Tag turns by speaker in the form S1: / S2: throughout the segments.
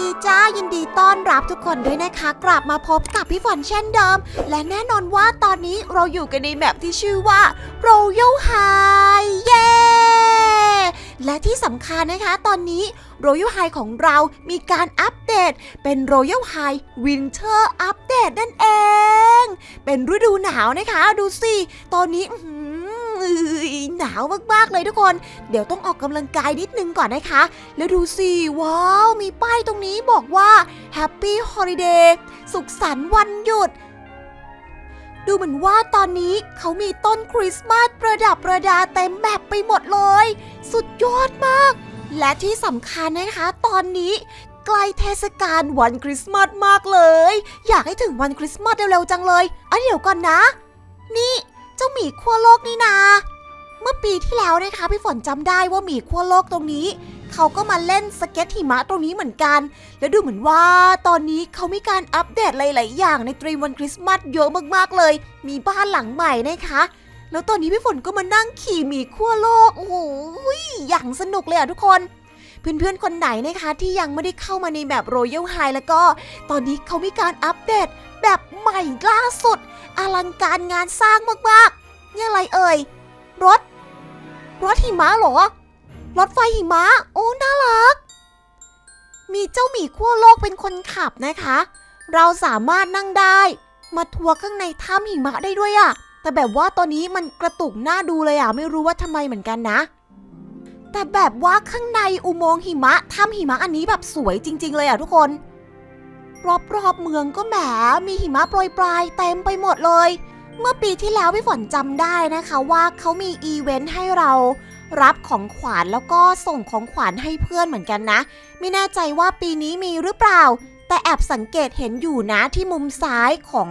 S1: ดีจ้ายินดีต้อนรับทุกคนด้วยนะคะ กลับมาพบกับพี่ฝนเช่นเดิม และแน่นอนว่าตอนนี้เราอยู่กันในแมปที่ชื่อว่า Royal High เย้และที่สำคัญนะคะ ตอนนี้ Royal High ของเรามีการอัปเดต เป็น Royal High Winter Update นั่นเอง เป็นฤดูหนาวนะคะ ดูสิ ตอนนี้ หนาวมากๆเลยทุกคน เดี๋ยวต้องออกกำลังกายนิดนึงก่อนนะคะ แล้วดูสิ ว้าว มีป้ายตรงนี้บอกว่า Happy Holiday สุขสันต์วันหยุด ดูเหมือนว่าตอนนี้เขามีต้นคริสต์มาสประดับประดาเต็มแบบไปหมดเลย สุดยอดมาก และที่สำคัญนะคะ ตอนนี้ใกล้เทศกาลวันคริสต์มาสมากเลย อยากให้ถึงวันคริสต์มาสเร็วๆจังเลยอะเดี๋ยวก่อนนะ นี่ เจ้าหมีขั้วโลกนี่นา เมื่อปีที่แล้วนะคะพี่ฝนจำได้ว่าหมีขั้วโลกตรงนี้ เขาก็มาเล่นสเก็ตหิมะตรงนี้เหมือนกัน แล้วดูเหมือนว่าตอนนี้เขามีการอัปเดตหลาย ๆ อย่างในตรีมวันคริสต์มาสเยอะมาก ๆ เลย มีบ้านหลังใหม่นะคะ แล้วตอนนี้พี่ฝนก็มานั่งขี่หมีขั้วโลกโอ้โหอย่างสนุกเลยอะทุกคนเพื่อนๆ คนไหนนะคะที่ยังไม่ได้เข้ามาในแบบ Royal High แล้วก็ ตอนนี้เขามีการอัปเดตแบบใหม่ล่าสุด อลังการงานสร้างมากๆนี่อะไรเอ่ย รถ รถหิมะเหรอ รถไฟหิมะ โอ้ น่ารัก มีเจ้าหมีขั้วโลกเป็นคนขับนะคะ เราสามารถนั่งได้ มาทัวร์ข้างในถ้ำหิมะได้ด้วยอะแต่แบบว่าตอนนี้มันกระตุกหน้าดูเลยอะไม่รู้ว่าทำไมเหมือนกันนะ แต่แบบว่าข้างในอุโมงค์หิมะถ้ำหิมะอันนี้แบบสวยจริง ๆ เลยอะทุกคน รอบๆเมืองก็แหมมีหิมะโปรยปลายเต็มไปหมดเลย เมื่อปีที่แล้วพี่ฝนจำได้นะคะว่าเขามีอีเวนต์ให้เรารับของขวัญแล้วก็ส่งของขวัญให้เพื่อนเหมือนกันนะ ไม่แน่ใจว่าปีนี้มีหรือเปล่า แต่แอบสังเกตเห็นอยู่นะที่มุมซ้ายของ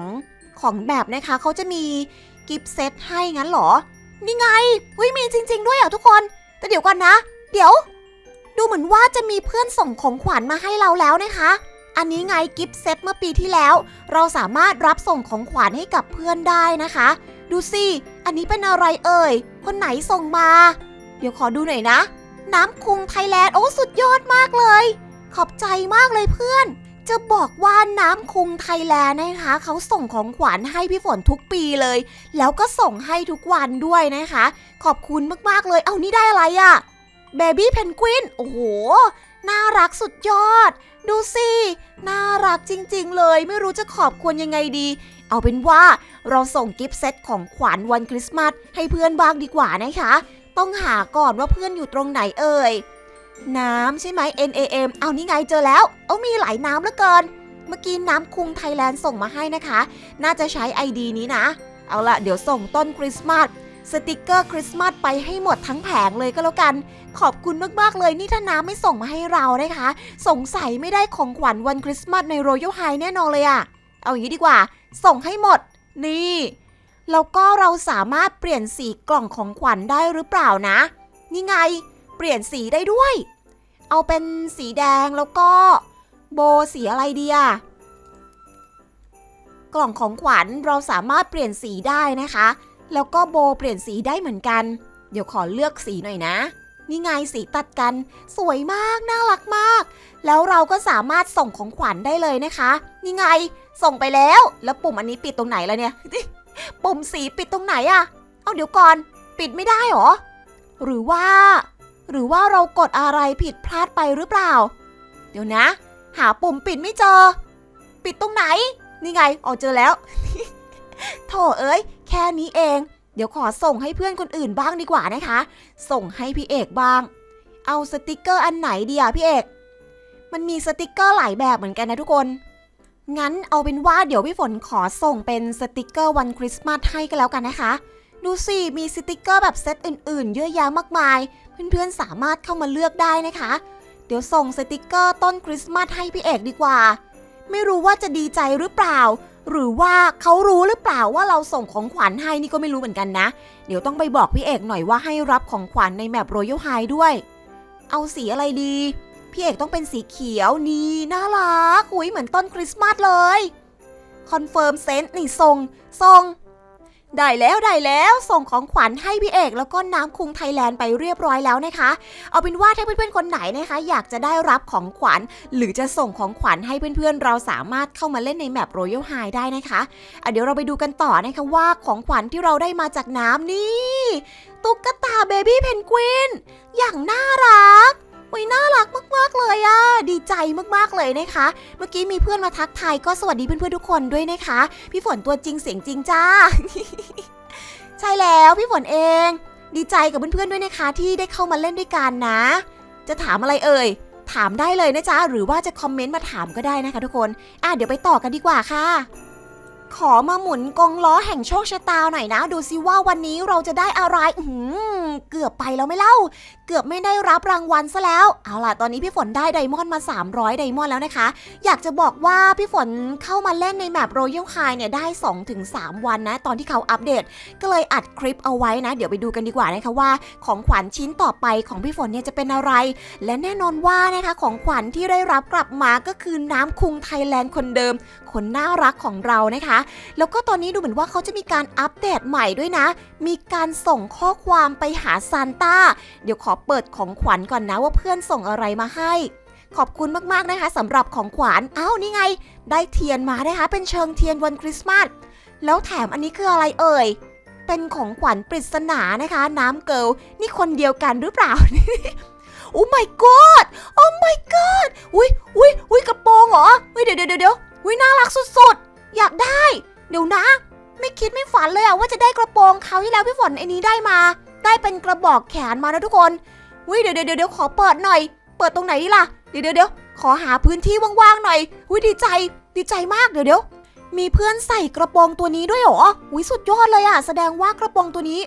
S1: ของแบบนะคะเขาจะมีกิฟต์เซตให้งั้นเหรอ นี่ไงเฮ้ยมีจริง ๆ ด้วยอะทุกคน แต่เดี๋ยวก่อนนะ เดี๋ยว ดูเหมือนว่าจะมีเพื่อนส่งของขวัญมาให้เราแล้วนะคะ อันนี้ไงกิฟต์เซตเมื่อปีที่แล้ว เราสามารถรับส่งของขวัญให้กับเพื่อนได้นะคะ ดูสิ อันนี้เป็นอะไรเอ่ย คนไหนส่งมา เดี๋ยวขอดูหน่อยนะ น้ำคุงไทยแลนด์ โอ้สุดยอดมากเลย ขอบใจมากเลยเพื่อน จะบอกว่าน้ำคุงไทยแลนด์นะคะ เขาส่งของขวัญให้พี่ฝนทุกปีเลย แล้วก็ส่งให้ทุกวันด้วยนะคะ ขอบคุณมากๆเลย เอานี่ได้อะไรอะเบบี้เพนกวิน โอ้โห น่ารักสุดยอด ดูสิ น่ารักจริง ๆ เลย ไม่รู้จะขอบคุณยังไงดี เอาเป็นว่าเราส่งกิฟต์เซตของขวัญวันคริสต์มาสให้เพื่อนบ้างดีกว่านะคะ ต้องหาก่อนว่าเพื่อนอยู่ตรงไหนเอ่ย น้ำใช่ไหม N A M เอานี่ไงเจอแล้ว เอามีหลายน้ำเหลือเกิน เมื่อกี้น้ำคุงไทยแลนด์ส่งมาให้นะคะ น่าจะใช้ ID นี้นะ เอาละเดี๋ยวส่งต้นคริสต์มาส สติกเกอร์คริสต์มาสไปให้หมดทั้งแผงเลยก็แล้วกัน ขอบคุณมากๆเลยนี่ถ้าน้ำไม่ส่งมาให้เรานะคะ สงสัยไม่ได้ของขวัญวันคริสต์มาสใน Royal High แน่นอนเลยอะเอาอย่างนี้ดีกว่า ส่งให้หมด นี่แล้วก็เราสามารถเปลี่ยนสีกล่องของขวัญได้หรือเปล่านะ นี่ไง เปลี่ยนสีได้ด้วย เอาเป็นสีแดงแล้วก็ โบสีอะไรดีอะกล่องของขวัญเราสามารถเปลี่ยนสีได้นะคะ แล้วก็โบเปลี่ยนสีได้เหมือนกัน เดี๋ยวขอเลือกสีหน่อยนะ นี่ไงสีตัดกัน สวยมาก น่ารักมาก แล้วเราก็สามารถส่งของขวัญได้เลยนะคะ นี่ไง ส่งไปแล้ว แล้วปุ่มอันนี้ปิดตรงไหนแล้วเนี่ย ปุ่มสีปิดตรงไหนอะเอาเดี๋ยวก่อน ปิดไม่ได้หรอ หรือว่า หรือว่าเรากดอะไรผิดพลาดไปหรือเปล่า เดี๋ยวนะ หาปุ่มปิดไม่เจอ ปิดตรงไหน นี่ไง ออกเจอแล้ว โถเอ้ย แค่นี้เอง เดี๋ยวขอส่งให้เพื่อนคนอื่นบ้างดีกว่านะคะ ส่งให้พี่เอกบ้าง เอาสติกเกอร์อันไหนดีอะพี่เอก มันมีสติกเกอร์หลายแบบเหมือนกันนะทุกคน งั้นเอาเป็นว่าเดี๋ยวพี่ฝนขอส่งเป็นสติกเกอร์วันคริสต์มาสให้ก็แล้วกันนะคะ ดูสิมีสติกเกอร์แบบเซตอื่นๆ เยอะแยะมากมาย เพื่อนๆสามารถเข้ามาเลือกได้นะคะ เดี๋ยวส่งสติกเกอร์ต้นคริสต์มาสให้พี่เอกดีกว่า ไม่รู้ว่าจะดีใจหรือเปล่า หรือว่าเขารู้หรือเปล่าว่าเราส่งของขวัญให้นี่ก็ไม่รู้เหมือนกันนะ เดี๋ยวต้องไปบอกพี่เอกหน่อยว่าให้รับของขวัญในแมปรอยัลไฮด้วย เอาสีอะไรดี พี่เอกต้องเป็นสีเขียวนี่น่ารักหุยเหมือนต้นคริสต์มาสเลย คอนเฟิร์มเซนต์นี่ส่งส่ง ได้แล้วได้แล้วส่งของขวัญให้พี่เอก แล้วก็น้ำคุงไทยแลนด์ไปเรียบร้อยแล้วนะคะ เอาเป็นว่าถ้าเพื่อนๆคนไหนนะคะ อยากจะได้รับของขวัญ หรือจะส่งของขวัญให้เพื่อนๆ เราสามารถเข้ามาเล่นในแมป Royal High ได้นะคะอะเดี๋ยวเราไปดูกันต่อนะคะว่าของขวัญที่เราได้มาจากน้ำนี่ตุ๊กตาเบบี้เพนกวินอย่างน่ารัก อุ้ยน่ารักมากๆเลยอะดีใจมากๆเลยนะคะ เมื่อกี้มีเพื่อนมาทักทายก็สวัสดีเพื่อนๆทุกคนด้วยนะคะ พี่ฝนตัวจริงเสียงจริงจ้า ใช่แล้วพี่ฝนเอง ดีใจกับเพื่อนๆด้วยนะคะ ที่ได้เข้ามาเล่นด้วยกันนะ จะถามอะไรเอ่ยถามได้เลยนะจ๊ะหรือว่าจะคอมเมนต์มาถามก็ได้นะคะ ทุกคนอะเดี๋ยวไปต่อกันดีกว่าค่ะ ขอมาหมุนกงล้อแห่งโชคชะตาหน่อยนะ ดูซิว่าวันนี้เราจะได้อะไรอืเกือบไปแล้วไม่เล่า เกือบไม่ได้รับรางวัลซะแล้ว เอาล่ะตอนนี้พี่ฝนได้ไดมอนด์มา 300 ไดมอนด์แล้วนะคะ อยากจะบอกว่าพี่ฝนเข้ามาเล่นในแมป Royal High เนี่ยได้ 2-3 วันนะ ตอนที่เขาอัปเดต ก็เลยอัดคลิปเอาไว้นะ เดี๋ยวไปดูกันดีกว่านะคะว่า ของขวัญชิ้นต่อไปของพี่ฝนเนี่ยจะเป็นอะไร และแน่นอนว่านะคะของขวัญที่ได้รับกลับมาก็คือน้ำคุงไทยแลนด์คนเดิม คนน่ารักของเรานะคะ แล้วก็ตอนนี้ดูเหมือนว่าเขาจะมีการอัปเดตใหม่ด้วยนะ มีการส่งข้อความไปหาซานต้า เดี๋ยวขอเปิดของขวัญก่อนนะว่าเพื่อนส่งอะไรมาให้ ขอบคุณมากๆนะคะสำหรับของขวัญอ้าวนี่ไง ได้เทียนมานะคะ เป็นเชิงเทียนวันคริสต์มาสแล้วแถมอันนี้คืออะไรเอ่ยเป็นของขวัญปริศนานะคะ น้ำเกิลนี่คนเดียวกันหรือเปล่าโอ้ my god โอ้ my god อุ้ยอุ้ยอุ้ยกระโปรงเหรออุ้ยเดี๋ยวเดี๋ยวเดี๋ยว อุ้ยน่ารักสุดๆ อยากได้ เดี๋ยวนะ ไม่คิดไม่ฝันเลยอะว่าจะได้กระโปรงเขาวที่แล้วพี่ฝนไอ้นี้ได้มา ได้เป็นกระบอกแขนมานะทุกคนอุ้ยเดี๋ยวเดี๋ยวเดี๋ยวขอเปิดหน่อย เปิดตรงไหนดีล่ะ เดี๋ยวเดี๋ยวเดี๋ยวขอหาพื้นที่ว่างๆหน่อยอุ้ยดีใจ ดีใจมากเดี๋ยวเดี๋ยวมีเพื่อนใส่กระโปรงตัวนี้ด้วยเหรออุ้ยสุดยอดเลยอะแสดงว่ากระโปรงตัวนี้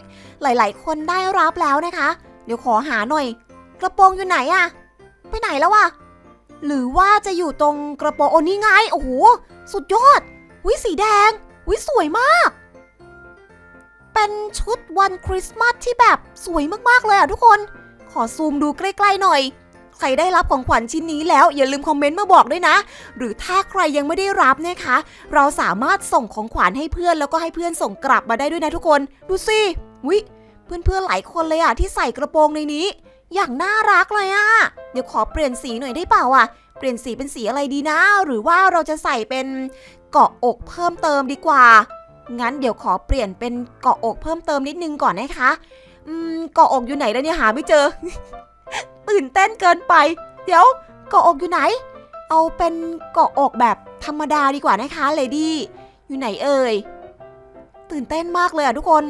S1: หลาย ๆ คนได้รับแล้วนะคะ เดี๋ยวขอหาหน่อย กระโปรงอยู่ไหนอะไปไหนแล้วอะ หรือว่าจะอยู่ตรงกระโปรงโอ้นี่ไง โอ้โห สุดยอดอุ้ยสีแดงอุ้ยสวยมาก เป็นชุดวันคริสต์มาสที่แบบสวยมากๆเลยอะทุกคน ขอซูมดูใกล้ๆหน่อย ใครได้รับของขวัญชิ้นนี้แล้วอย่าลืมคอมเมนต์มาบอกด้วยนะ หรือถ้าใครยังไม่ได้รับนะคะ เราสามารถส่งของขวัญให้เพื่อนแล้วก็ให้เพื่อนส่งกลับมาได้ด้วยนะทุกคน ดูสิวิเพื่อนๆหลายคนเลยอะที่ใส่กระโปรงในนี้ อย่างน่ารักเลยอะเดี๋ยวขอเปลี่ยนสีหน่อยได้เปล่าอะเปลี่ยนสีเป็นสีอะไรดีนะ หรือว่าเราจะใส่เป็นเกาะอกเพิ่มเติมดีกว่า งั้นเดี๋ยวขอเปลี่ยนเป็นเกาะอกเพิ่มเติมนิดนึงก่อนนะคะ อืมเกาะอกอยู่ไหนแล้วเนี่ยหาไม่เจอ ตื่นเต้นเกินไป เดี๋ยวเกาะอกอยู่ไหน เอาเป็นเกาะอกแบบธรรมดาดีกว่านะคะเลดี้ อยู่ไหนเอ่ย ตื่นเต้นมากเลยอะทุกคน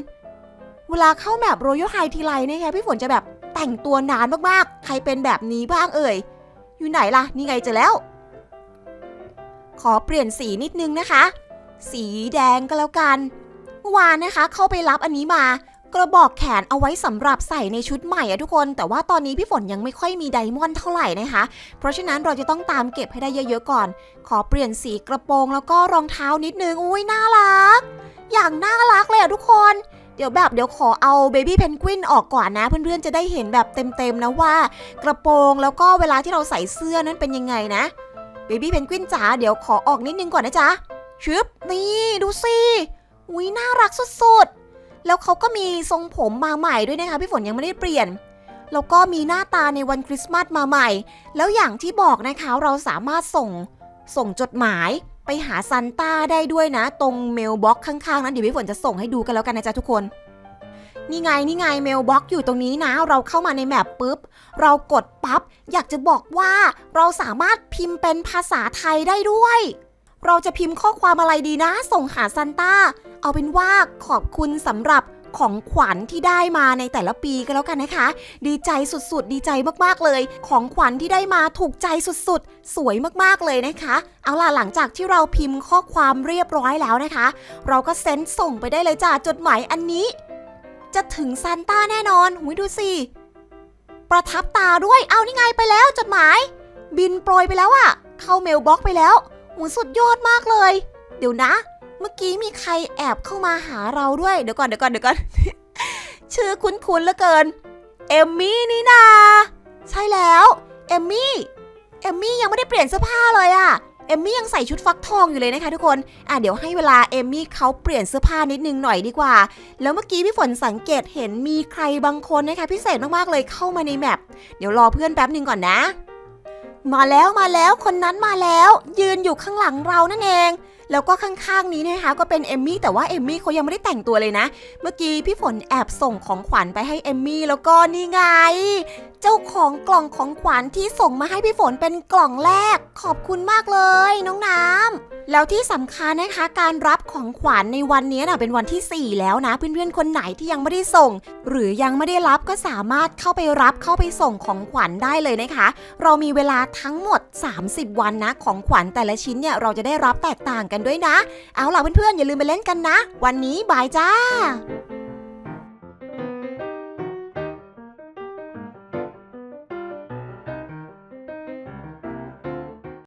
S1: เวลาเข้าแมปโรยัลไฮทีไรเนี่ยพี่ฝนจะแบบ แต่งตัวนานมากๆ ใครเป็นแบบนี้บ้างเอ่ย อยู่ไหนล่ะ นี่ไงเจอแล้ว ขอเปลี่ยนสีนิดนึงนะคะ สีแดงก็แล้วกัน เมื่อวานนะคะ เข้าไปรับอันนี้มากระบอกแขนเอาไว้สำหรับใส่ในชุดใหม่อะทุกคน แต่ว่าตอนนี้พี่ฝนยังไม่ค่อยมีไดมอนด์เท่าไหร่นะคะ เพราะฉะนั้นเราจะต้องตามเก็บให้ได้เยอะๆก่อน ขอเปลี่ยนสีกระโปรงแล้วก็รองเท้านิดนึง อุ้ยน่ารัก อย่างน่ารักเลยอะทุกคน เดี๋ยวแบบเดี๋ยวขอเอาเบบี้เพนกวินออกก่อนนะ เพื่อนๆจะได้เห็นแบบเต็มๆนะว่า กระโปรงแล้วก็เวลาที่เราใส่เสื้อนั้นเป็นยังไงนะเบบี้เพนกวินจ๋าเดี๋ยวขอออกนิดนึงก่อนนะจ๊ะชึบนี่ดูสิอุ้ยน่ารักสุดๆ แล้วเขาก็มีทรงผมมาใหม่ด้วยนะคะพี่ฝนยังไม่ได้เปลี่ยนแล้วก็มีหน้าตาในวันคริสต์มาสมาใหม่ แล้วอย่างที่บอกนะคะเราสามารถส่งส่งจดหมาย ไปหาซันต้าได้ด้วยนะ ตรงเมลบ็อกข้างๆนั้นเดี๋ยวพี่ฝนจะส่งให้ดูกันแล้วกันนะจ๊ะทุกคน นี่ไงนี่ไงเมลบ็อกอยู่ตรงนี้นะ เราเข้ามาในแมปปุ๊บ เรากดปั๊บอยากจะบอกว่าเราสามารถพิมพ์เป็นภาษาไทยได้ด้วย เราจะพิมพ์ข้อความอะไรดีนะ ส่งหาซันต้าเอาเป็นว่าขอบคุณสำหรับ ของขวัญที่ได้มาในแต่ละปีก็แล้วกันนะคะ ดีใจสุดๆ ดีใจมากๆเลย ของขวัญที่ได้มาถูกใจสุดๆ สวยมากๆเลยนะคะ เอาล่ะหลังจากที่เราพิมพ์ข้อความเรียบร้อยแล้วนะคะ เราก็เซ็นส่งไปได้เลยจ้าจดหมายอันนี้ จะถึงซานต้าแน่นอนหุยดูสิประทับตาด้วยเอานี่ไงไปแล้วจดหมาย บินโปรยไปแล้วอะเข้าเมลบ็อกไปแล้วหูสุดยอดมากเลย เดี๋ยวนะ เมื่อกี้มีใครแอบเข้ามาหาเราด้วย เดี๋ยวก่อนเดี๋ยวก่อนเดี๋ยวก่อน ชื่อคุ้นๆเหลือเกิน เอมมี่นี่นา ใช่แล้ว เอมมี่ เอมมี่ยังไม่ได้เปลี่ยนเสื้อผ้าเลยอะเอมมี่ยังใส่ชุดฟักทองอยู่เลยนะคะทุกคน อะเดี๋ยวให้เวลาเอมมี่เขาเปลี่ยนเสื้อผ้านิดนึงหน่อยดีกว่า แล้วเมื่อกี้พี่ฝนสังเกตเห็นมีใครบางคนนะคะพิเศษมากๆเลยเข้ามาในแมป เดี๋ยวรอเพื่อนแป๊บหนึ่งก่อนนะ มาแล้วมาแล้วคนนั้นมาแล้ว ยืนอยู่ข้างหลังเรานั่นเอง แล้วก็ข้างๆนี้นะคะก็เป็นเอมมี่แต่ว่าเอมมี่เขายังไม่ได้แต่งตัวเลยนะ เมื่อกี้พี่ฝนแอบส่งของขวัญไปให้เอมมี่แล้วก็นี่ไง เจ้าของกล่องของขวัญที่ส่งมาให้พี่ฝนเป็นกล่องแรก ขอบคุณมากเลย น้องน้ำแล้วที่สำคัญนะคะ การรับของขวัญในวันนี้นะเป็นวันที่ 4 แล้วนะเพื่อนๆคนไหนที่ยังไม่ได้ส่ง หรือยังไม่ได้รับก็สามารถเข้าไปรับเข้าไปส่งของขวัญได้เลยนะคะ เรามีเวลาทั้งหมด 30 วันนะของขวัญแต่ละชิ้นเนี่ยเราจะได้รับแตกต่างกันกันด้วยนะ เอาล่ะเพื่อนๆอย่าลืมไปเล่นกันนะ วันนี้บายจ้า